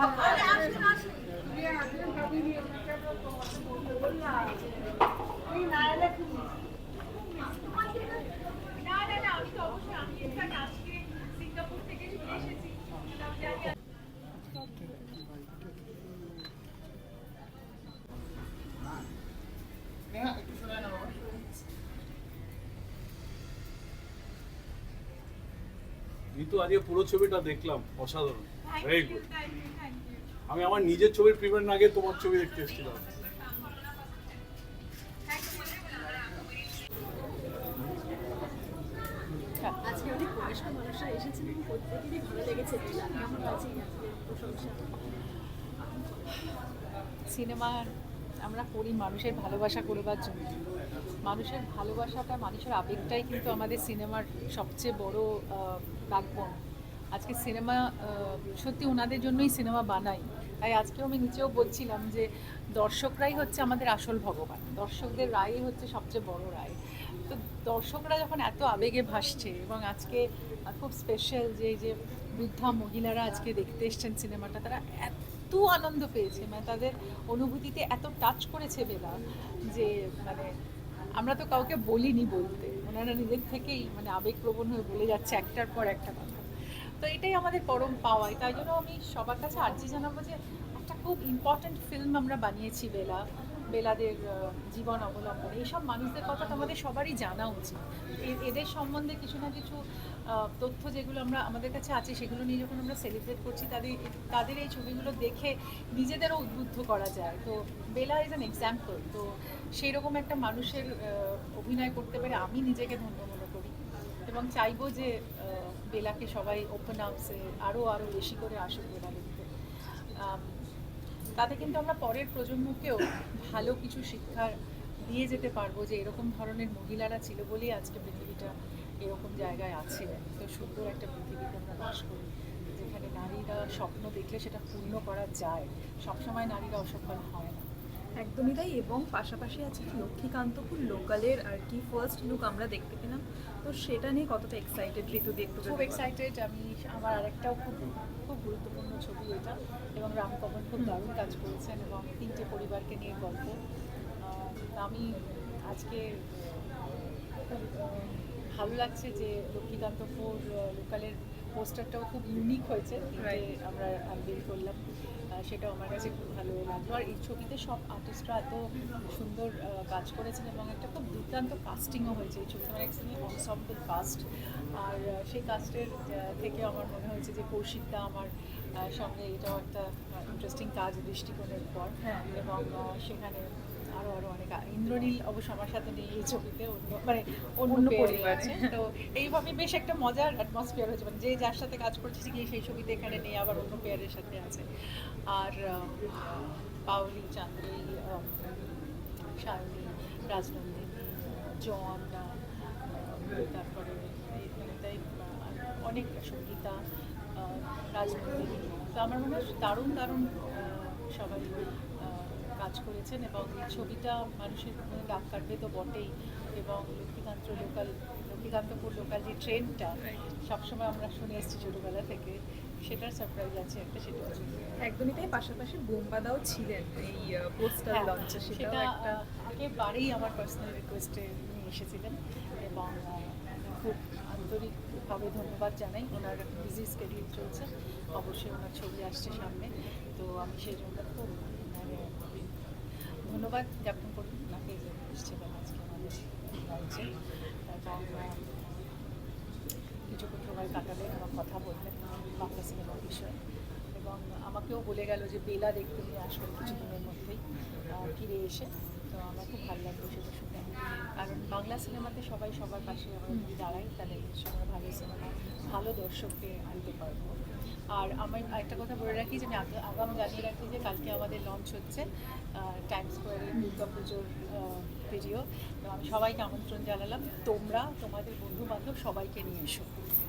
না ঋতু আজকে পুরো ছবিটা দেখলাম অসাধারণ। ভেরি গুড আমি আমার নিজের ছবির প্রিমিয়ার আগে তোমার ছবি দেখতে এসেছিলাম। আজকে অনেক বয়স্ক মানুষরা এসেছেন প্রত্যেকেরই ভালো লেগেছে কেমন আছে আজকের প্রশংসা? সিনেমা আমরা করি মানুষের ভালোবাসা করবার জন্য। মানুষের ভালোবাসাটা, মানুষের আবেগটাই কিন্তু আমাদের সিনেমার সবচেয়ে বড় ব্যাকবোন আজকে সিনেমা সত্যি ওনাদের জন্যই সিনেমা বানাই। তাই আজকেও আমি নিচেও বলছিলাম যে, দর্শকরাই হচ্ছে আমাদের আসল ভগবান। দর্শকদের রায়ই হচ্ছে সবচেয়ে বড় রায়। তো দর্শকরা যখন এত আবেগে ভাসছে এবং আজকে খুব স্পেশাল যে যে বৃদ্ধা মহিলারা আজকে দেখতে এসছেন সিনেমাটা, তারা এত আনন্দ পেয়েছে মানে তাদের অনুভূতিতে এত টাচ করেছে বেলা যে মানে আমরা তো কাউকে বলিনি বলতে। ওনারা নিজের থেকেই মানে আবেগপ্রবণ হয়ে বলে যাচ্ছে একটার পর একটা কথা। তো এটাই আমাদের পরম পাওয়ায় তাই জন্য আমি সবার কাছে আর্জি জানাব যে, একটা খুব ইম্পর্ট্যান্ট ফিল্ম আমরা বানিয়েছি বেলা। বেলাদের জীবন অবলম্বন। এইসব মানুষদের কথা তো আমাদের সবারই জানা উচিত। এদের সম্বন্ধে কিছু না কিছু তথ্য যেগুলো আমরা, আমাদের কাছে আছে, সেগুলো নিয়ে যখন আমরা সেলিব্রেট করছি, তাদের তাদের এই ছবিগুলো দেখে নিজেদেরও উদ্বুদ্ধ করা যায়। তো বেলা ইজ অ্যান এক্সাম্পল তো সেই রকম একটা মানুষের অভিনয় করতে পেরে আমি নিজেকে ধন্য মনে করি এবং চাইব যে বেলাকে সবাই ওপেন আউটসে আরও আরও বেশি করে আসুক বেলা দেখতে। তাতে কিন্তু আমরা পরের প্রজন্মকেও ভালো কিছু শিক্ষার দিয়ে যেতে পারব যে এরকম ধরনের মহিলারা ছিল বলেই আজকে পৃথিবীটা এরকম জায়গায় আছে। তো সুন্দর একটা পৃথিবীতে আমরা বাস করি, যেখানে নারীরা স্বপ্ন দেখলে সেটা পূর্ণ করা যায়। সবসময় নারীরা অসফল হয় না। একদমই তাই এবং পাশাপাশি আজকে লক্ষ্মীকান্তপুর লোকালের আর কি ফার্স্ট লুক আমরা দেখতে পেলাম। তো সেটা নিয়ে কতটা এক্সাইটেড ঋতু দেখতে খুব এক্সাইটেড আমি আমার আরেকটাও খুব খুব গুরুত্বপূর্ণ ছবি এটা এবং রামকমল খুব দারুণ কাজ করেছেন এবং তিনটে পরিবারকে নিয়ে গল্প। আমি আজকে ভালো লাগছে যে লক্ষ্মীকান্তপুর লোকালের পোস্টারটাও খুব ইউনিক হয়েছে। আমরা আনবেল করলাম। সেটাও আমার কাছে খুব ভালো লাগল। আর এই ছবিতে সব আর্টিস্টরা এত সুন্দর কাজ করেছেন এবং একটা খুব দুর্দান্ত কাস্টিংও হয়েছে এই ছবিতে। মানে একসঙ্গে অনসম্বল কাস্ট আর সেই কাস্টের থেকে আমার মনে হয়েছে যে কৌশিকদা আমার সঙ্গে এটাও একটা ইন্টারেস্টিং কাজ দৃষ্টিকোণের পর। হ্যাঁ। এবং সেখানে আরও আরও অনেক ইন্দ্রনীল অবশ্য আমার সাথে নেই এই ছবিতে অন্য মানে অন্য অন্য পরিবার। আছে। তো এইভাবে বেশ একটা মজার অ্যাটমসফিয়ার হয়েছে। মানে যে যার সাথে কাজ করছে গিয়ে সেই ছবিতে এখানে নেই আবার অন্য পেয়ারের সাথে আছে। আর পাওলি চান্দ্রি সায়নী রাজনন্দিনী জন তারপরে অনেক সঙ্গীতা রাজনন্দিনী তো আমার মনে হয় দারুণ দারুণ সবাই কাজ করেছেন এবং ছবিটা মানুষের মনে দাগ কাটবে তো বটেই এবং লক্ষ্মীকান্ত লোকাল, লক্ষ্মীকান্তপুর লোকাল যে ট্রেনটা, সবসময় আমরা শুনে এসেছি ছোটোবেলা থেকে। সেটার সারপ্রাইজ আছে একটা সেটা একদমই তাই পাশাপাশি বোমবাদাও ছিলেন এই পোস্টার হ্যাঁ, লঞ্চে সেটা একটা একেবারেই আমার পার্সোনাল রিকোয়েস্টে উনি এসেছিলেন এবং খুব আন্তরিকভাবে ধন্যবাদ জানাই ওনার বিজি স্কেডিউল চলছে। অবশ্যই ওনার ছবি আসছে সামনে তো আমি সেই জন্য খুব মানে ধন্যবাদ জ্ঞাপন করি ওনাকে এসেছিলেন আজকে আমাদের এবং আহ, কিছুক্ষণ সময় কাটালেন এবং কথা বললেন। বাংলা সিনেমার বিষয়ে। এবং আমাকেও বলে গেল যে, বেলা দেখতে নিয়ে আসবেন কিছুদিনের মধ্যেই ফিরে এসে। তো আমার খুব ভালো লাগল সেটা শুনে। কারণ বাংলা সিনেমাতে সবাই সবার পাশে আমরা যদি দাঁড়াই, তাহলে আমরা ভালো সিনেমা, ভালো দর্শককে আনতে পারব। আর আমি একটা কথা বলে রাখি যে, আমি আগাম জানিয়ে রাখি যে, কালকে আমাদের লঞ্চ হচ্ছে টাইম স্কোয়ারে দুর্গা পুজোর ভিডিও তো আমি সবাইকে আমন্ত্রণ জানালাম, তোমরা, তোমাদের বন্ধু বান্ধব সবাইকে নিয়ে এসো।